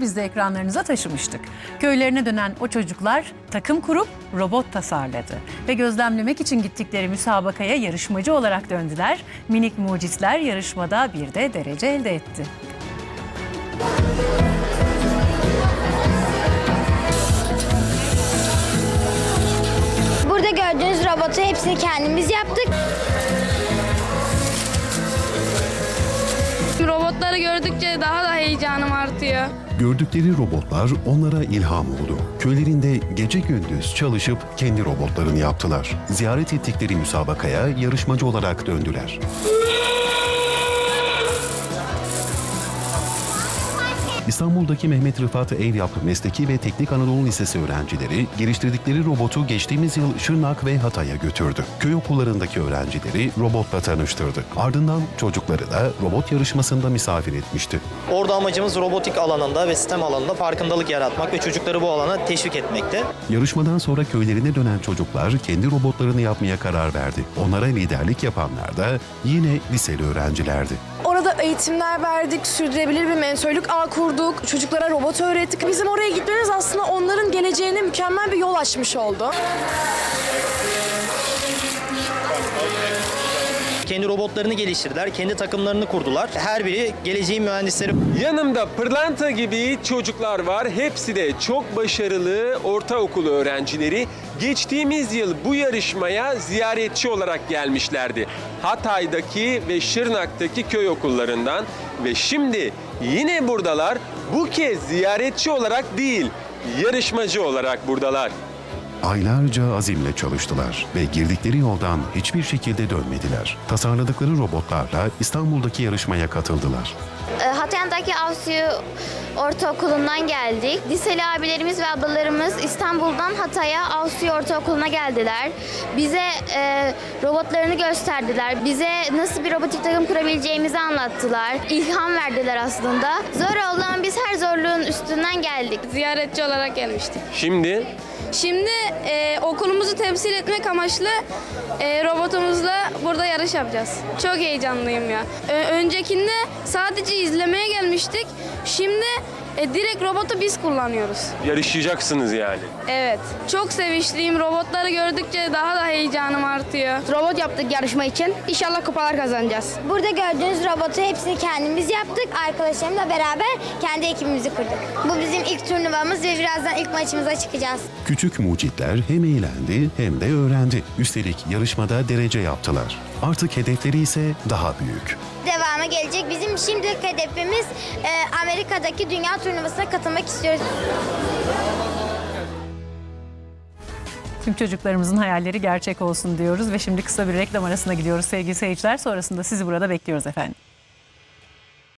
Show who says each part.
Speaker 1: Biz de ekranlarınıza taşımıştık. Köylerine dönen o çocuklar takım kurup robot tasarladı. Ve gözlemlemek için gittikleri müsabakaya yarışmacı olarak döndüler. Minik mucitler yarışmada bir de derece elde etti.
Speaker 2: Burada gördüğünüz robotu hepsini kendimiz yaptık.
Speaker 3: Robotları gördükçe daha da heyecanım artıyor.
Speaker 4: Gördükleri robotlar onlara ilham oldu. Köylerinde gece gündüz çalışıp kendi robotlarını yaptılar. Ziyaret ettikleri müsabakaya yarışmacı olarak döndüler. İstanbul'daki Mehmet Rıfat Evyap Mesleki ve Teknik Anadolu Lisesi öğrencileri geliştirdikleri robotu geçtiğimiz yıl Şırnak ve Hatay'a götürdü. Köy okullarındaki öğrencileri robotla tanıştırdı. Ardından çocukları da robot yarışmasında misafir etmişti.
Speaker 5: Orada amacımız robotik alanında ve sistem alanında farkındalık yaratmak ve çocukları bu alana teşvik etmekti.
Speaker 4: Yarışmadan sonra köylerine dönen çocuklar kendi robotlarını yapmaya karar verdi. Onlara liderlik yapanlar da yine liseli öğrencilerdi.
Speaker 6: Orada eğitimler verdik, sürdürülebilir bir mentörlük ağ kurduk, çocuklara robot öğrettik. Bizim oraya gitmemiz aslında onların geleceğine mükemmel bir yol açmış oldu.
Speaker 5: Kendi robotlarını geliştirdiler, kendi takımlarını kurdular. Her biri geleceğin mühendisleri.
Speaker 7: Yanımda pırlanta gibi çocuklar var. Hepsi de çok başarılı ortaokul öğrencileri. Geçtiğimiz yıl bu yarışmaya ziyaretçi olarak gelmişlerdi. Hatay'daki ve Şırnak'taki köy okullarından ve şimdi yine buradalar. Bu kez ziyaretçi olarak değil, yarışmacı olarak buradalar.
Speaker 4: Aylarca azimle çalıştılar ve girdikleri yoldan hiçbir şekilde dönmediler. Tasarladıkları robotlarla İstanbul'daki yarışmaya katıldılar.
Speaker 2: Ee, Hatay'daki Avsuyu Ortaokulu'ndan geldik. Liseli abilerimiz ve ablalarımız İstanbul'dan Hatay'a Avsuyu Ortaokulu'na geldiler. Bize e, robotlarını gösterdiler. Bize nasıl bir robotik takım kurabileceğimizi anlattılar. İlham verdiler aslında. Zor oldu ama biz her zorluğun üstünden geldik.
Speaker 3: Ziyaretçi olarak gelmiştik.
Speaker 7: Şimdi
Speaker 3: Şimdi e, okulumuzu temsil etmek amaçlı e, robotumuzla burada yarış yapacağız. Çok heyecanlıyım ya. Ö- öncekinde sadece izlemeye gelmiştik. Şimdi e, direkt robotu biz kullanıyoruz.
Speaker 7: yarışacaksınız yani.
Speaker 3: Evet. Çok sevinçliyim. Robotları gördükçe daha da heyecanım artıyor.
Speaker 8: Robot yaptık yarışma için. İnşallah kupalar kazanacağız.
Speaker 2: Burada gördüğünüz robotu hepsini kendimiz yaptık. Arkadaşlarımla beraber kendi ekibimizi kurduk. Bu bizim ilk turnuvamız ve birazdan ilk maçımıza çıkacağız.
Speaker 4: Küçük mucitler hem eğlendi hem de öğrendi. Üstelik yarışmada derece yaptılar. Artık hedefleri ise daha büyük.
Speaker 2: Devamı gelecek. Bizim şimdilik hedefimiz e, Amerika'daki dünya turnuvasına katılmak istiyoruz.
Speaker 1: Tüm çocuklarımızın hayalleri gerçek olsun diyoruz ve şimdi kısa bir reklam arasına gidiyoruz sevgili seyirciler. Sonrasında sizi burada bekliyoruz efendim.